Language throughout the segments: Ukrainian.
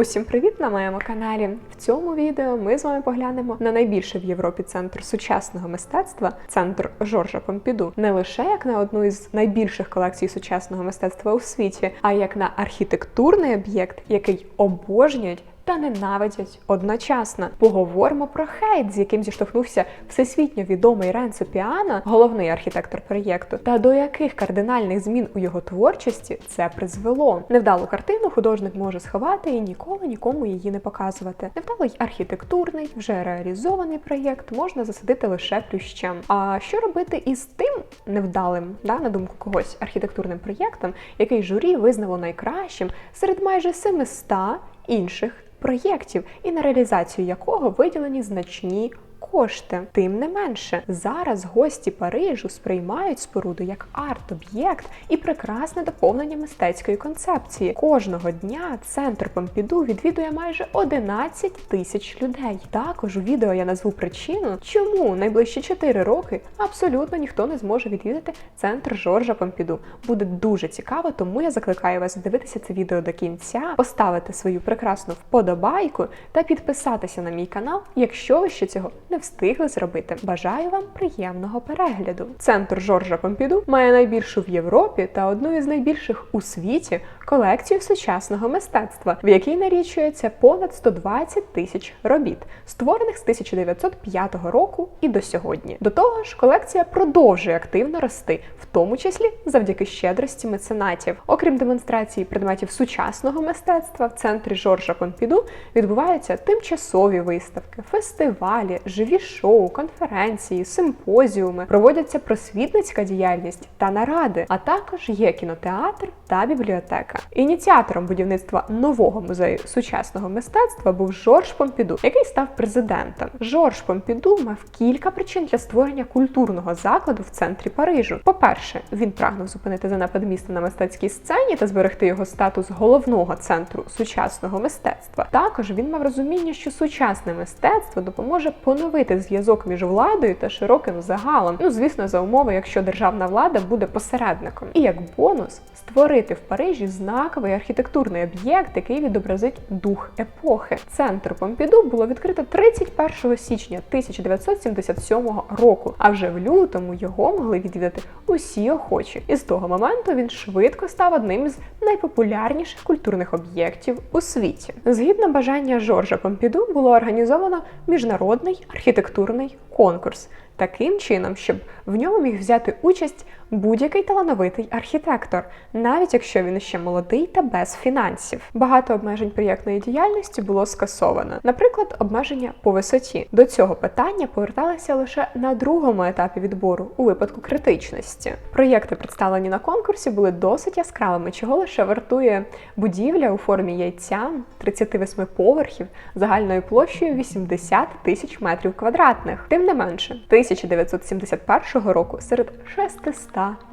Усім привіт на моєму каналі. В цьому відео ми з вами поглянемо на найбільший в Європі центр сучасного мистецтва, центр Жоржа Помпіду, не лише як на одну із найбільших колекцій сучасного мистецтва у світі, а як на архітектурний об'єкт, який обожнюють. Та ненавидять одночасно. Поговоримо про хейт, з яким зіштовхнувся всесвітньо відомий Ренцо Піано, головний архітектор проєкту, та до яких кардинальних змін у його творчості це призвело. Невдалу картину художник може сховати і ніколи нікому її не показувати. Невдалий архітектурний, вже реалізований проєкт можна засадити лише плющем. А що робити із тим невдалим, да, на думку когось, архітектурним проєктом, який журі визнало найкращим серед майже 700 інших проєктів, і на реалізацію якого виділені значні кошти. Тим не менше, зараз гості Парижу сприймають споруду як арт-об'єкт і прекрасне доповнення мистецької концепції. Кожного дня центр Помпіду відвідує майже 11 тисяч людей. Також у відео я назву причину, чому найближчі 4 роки абсолютно ніхто не зможе відвідати центр Жоржа Помпіду. Буде дуже цікаво, тому я закликаю вас дивитися це відео до кінця, поставити свою прекрасну вподобайку та підписатися на мій канал, якщо ви ще цього не встигли зробити. Бажаю вам приємного перегляду. Центр Жоржа Помпіду має найбільшу в Європі та одну із найбільших у світі колекцію сучасного мистецтва, в якій нарічується понад 120 тисяч робіт, створених з 1905 року і до сьогодні. До того ж, колекція продовжує активно рости, в тому числі завдяки щедрості меценатів. Окрім демонстрації предметів сучасного мистецтва, в центрі Жоржа Помпіду відбуваються тимчасові виставки, фестивалі, живі шоу, конференції, симпозіуми, проводяться просвітницька діяльність та наради, а також є кінотеатр та бібліотека. Ініціатором будівництва нового музею сучасного мистецтва був Жорж Помпіду, який став президентом. Жорж Помпіду мав кілька причин для створення культурного закладу в центрі Парижу. По-перше, він прагнув зупинити занепад міста на мистецькій сцені та зберегти його статус головного центру сучасного мистецтва. Також він мав розуміння, що сучасне мистецтво допоможе поновити зв'язок між владою та широким загалом. Ну, звісно, за умови, якщо державна влада буде посередником. І як бонус створити в Парижі знаковий архітектурний об'єкт, який відобразить дух епохи. Центр Помпіду було відкрито 31 січня 1977 року. А вже в лютому його могли відвідати усі охочі. І з того моменту він швидко став одним з найпопулярніших культурних об'єктів у світі. Згідно бажання Жоржа Помпіду було організовано міжнародний архітектурний конкурс. Таким чином, щоб в ньому міг взяти участь будь-який талановитий архітектор, навіть якщо він ще молодий та без фінансів. Багато обмежень проєктної діяльності було скасовано, наприклад, обмеження по висоті. До цього питання поверталися лише на другому етапі відбору у випадку критичності. Проєкти, представлені на конкурсі, були досить яскравими, чого лише вартує будівля у формі яйця 38 поверхів загальною площею 80 тисяч метрів квадратних. Тим не менше, 1971 року серед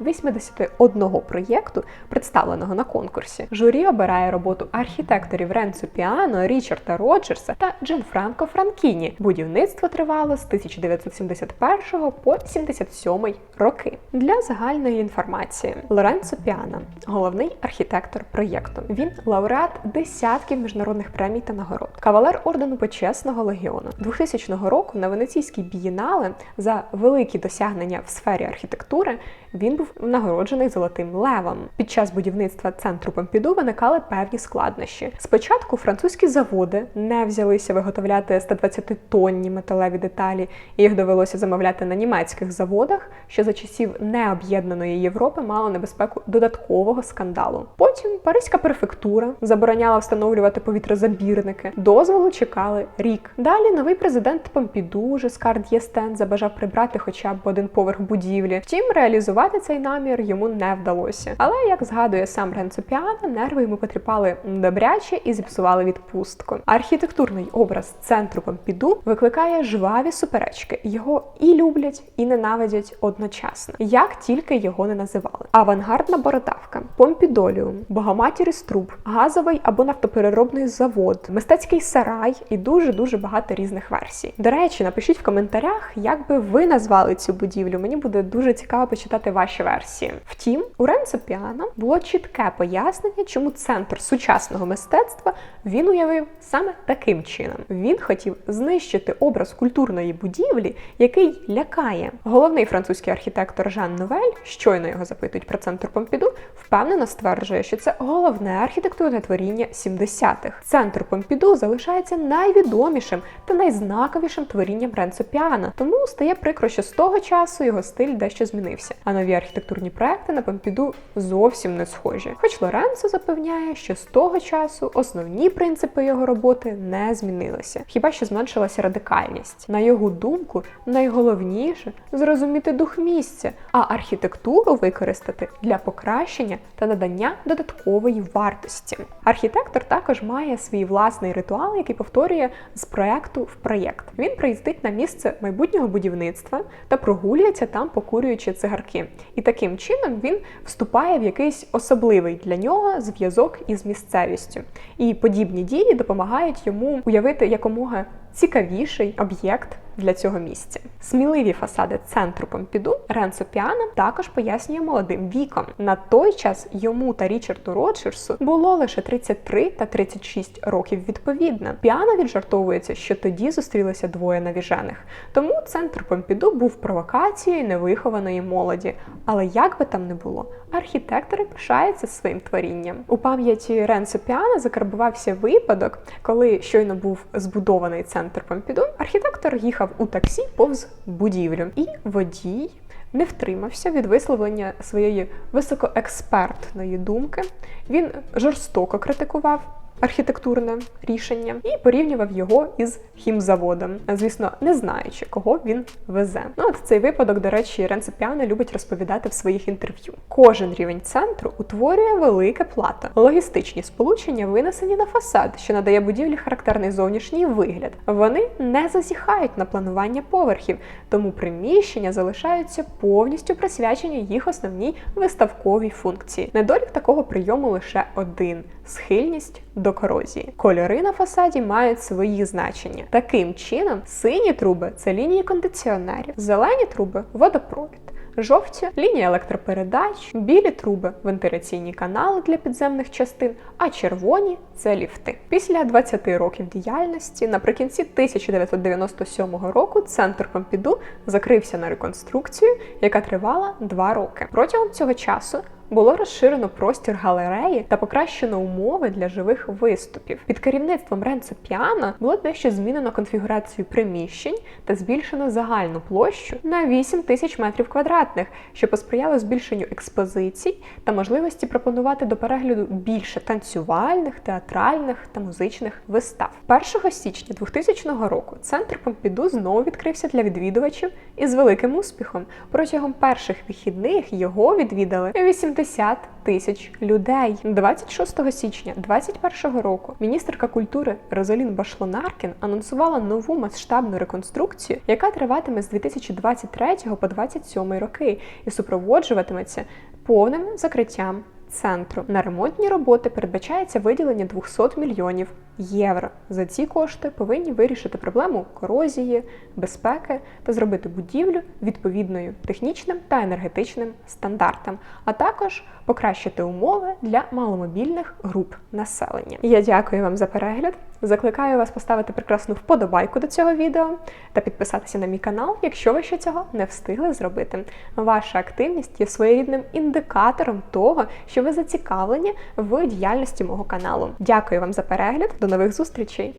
681 проєкту, представленого на конкурсі, журі обирає роботу архітекторів Ренцо Піано, Річарда Роджерса та Джанфранко Франкіні. Будівництво тривало з 1971 по 77 роки. Для загальної інформації Лоренцо Піано головний архітектор проєкту. Він лауреат десятків міжнародних премій та нагород, кавалер ордену почесного легіону 2000 року на Венеційській бієнале за великі досягнення в сфері архітектури він був нагороджений золотим левом. Під час будівництва центру Помпіду виникали певні складнощі. Спочатку французькі заводи не взялися виготовляти 120-тонні металеві деталі, і їх довелося замовляти на німецьких заводах, що за часів необ'єднаної Європи мало небезпеку додаткового скандалу. Потім Паризька префектура забороняла встановлювати повітрозабірники. Дозволу чекали рік. Далі новий президент Помпіду Жескар Д'єстен забажав прибрати хоча б один поверх будівлі. Втім, реалізувати цей намір йому не вдалося. Але як згадує сам Ренцо Піано, нерви йому потріпали добряче і зіпсували відпустку. Архітектурний образ центру Помпіду викликає жваві суперечки. Його і люблять, і ненавидять одночасно, як тільки його не називали. Авангардна бородавка, помпідоліум, богоматір із труб, газовий або нафтопереробний завод, мистецький сарай і дуже дуже багато різних версій. До речі, напишіть в коментарях, як би ви назвали цю будівлю. Мені буде дуже цікаво почитати підтримати ваші версії. Втім, у Ренцо Піано було чітке пояснення, чому центр сучасного мистецтва він уявив саме таким чином. Він хотів знищити образ культурної будівлі, який лякає. Головний французький архітектор Жан Новель, щойно його запитують про центр Помпіду, впевнено стверджує, що це головне архітектурне творіння 70-х. Центр Помпіду залишається найвідомішим та найзнаковішим творінням Ренцо Піано, тому стає прикро, що з того часу його стиль дещо змінився. А нові архітектурні проекти на Помпіду зовсім не схожі. Хоч Лоренцо запевняє, що з того часу основні принципи його роботи не змінилися, хіба що зменшилася радикальність. На його думку, найголовніше зрозуміти дух місця, а архітектуру використати для покращення та надання додаткової вартості. Архітектор також має свій власний ритуал, який повторює з проекту в проєкт. Він приїздить на місце майбутнього будівництва та прогулюється там, покурюючи цигарки. І таким чином він вступає в якийсь особливий для нього зв'язок із місцевістю. І подібні дії допомагають йому уявити якомога цікавіший об'єкт для цього місця. Сміливі фасади центру Помпіду Ренцо Піано також пояснює молодим віком. На той час йому та Річарду Роджерсу було лише 33 та 36 років відповідно. Піано віджартовується, що тоді зустрілися двоє навіжених. Тому центр Помпіду був провокацією невихованої молоді. Але як би там не було, архітектори пишаються своїм творінням. У пам'яті Ренцо Піано закарбувався випадок, коли щойно був збудований центр Помпіду. Архітектор їхав у таксі повз будівлю, і водій не втримався від висловлення своєї високоекспертної думки. Він жорстоко критикував. Архітектурне рішення і порівнював його із хімзаводом, звісно, не знаючи, кого він везе. Ну от цей випадок, до речі, Ренцепіано любить розповідати в своїх інтерв'ю. Кожен рівень центру утворює велике плато. Логістичні сполучення винесені на фасад, що надає будівлі характерний зовнішній вигляд. Вони не зазіхають на планування поверхів, тому приміщення залишаються повністю присвячені їх основній виставковій функції. Недолік такого прийому лише один схильність до корозії. Кольори на фасаді мають свої значення. Таким чином, сині труби це лінії кондиціонерів, зелені труби водопровід. Жовті лінії електропередач, білі труби, вентиляційні канали для підземних частин, а червоні це ліфти. Після 20 років діяльності наприкінці 1997 року центр Помпіду закрився на реконструкцію, яка тривала два роки. Протягом цього часу було розширено простір галереї та покращено умови для живих виступів. Під керівництвом Ренцо Піано було дещо змінено конфігурацію приміщень та збільшено загальну площу на 8 тисяч метрів квадратних, що посприяло збільшенню експозицій та можливості пропонувати до перегляду більше танцювальних, театральних та музичних вистав. 1 січня 2000 року центр Помпіду знову відкрився для відвідувачів із великим успіхом. Протягом перших вихідних його відвідали 80 50 тисяч людей. 26 січня 2021 року міністерка культури Розалін Башлонаркін анонсувала нову масштабну реконструкцію, яка триватиме з 2023 по 2027 роки і супроводжуватиметься повним закриттям центру. На ремонтні роботи передбачається виділення 200 мільйонів євро. За ці кошти повинні вирішити проблему корозії, безпеки та зробити будівлю відповідною технічним та енергетичним стандартам, а також покращити умови для маломобільних груп населення. Я дякую вам за перегляд. Закликаю вас поставити прекрасну вподобайку до цього відео та підписатися на мій канал, якщо ви ще цього не встигли зробити. Ваша активність є своєрідним індикатором того, що ви зацікавлені в діяльності мого каналу. Дякую вам за перегляд. До нових зустрічей!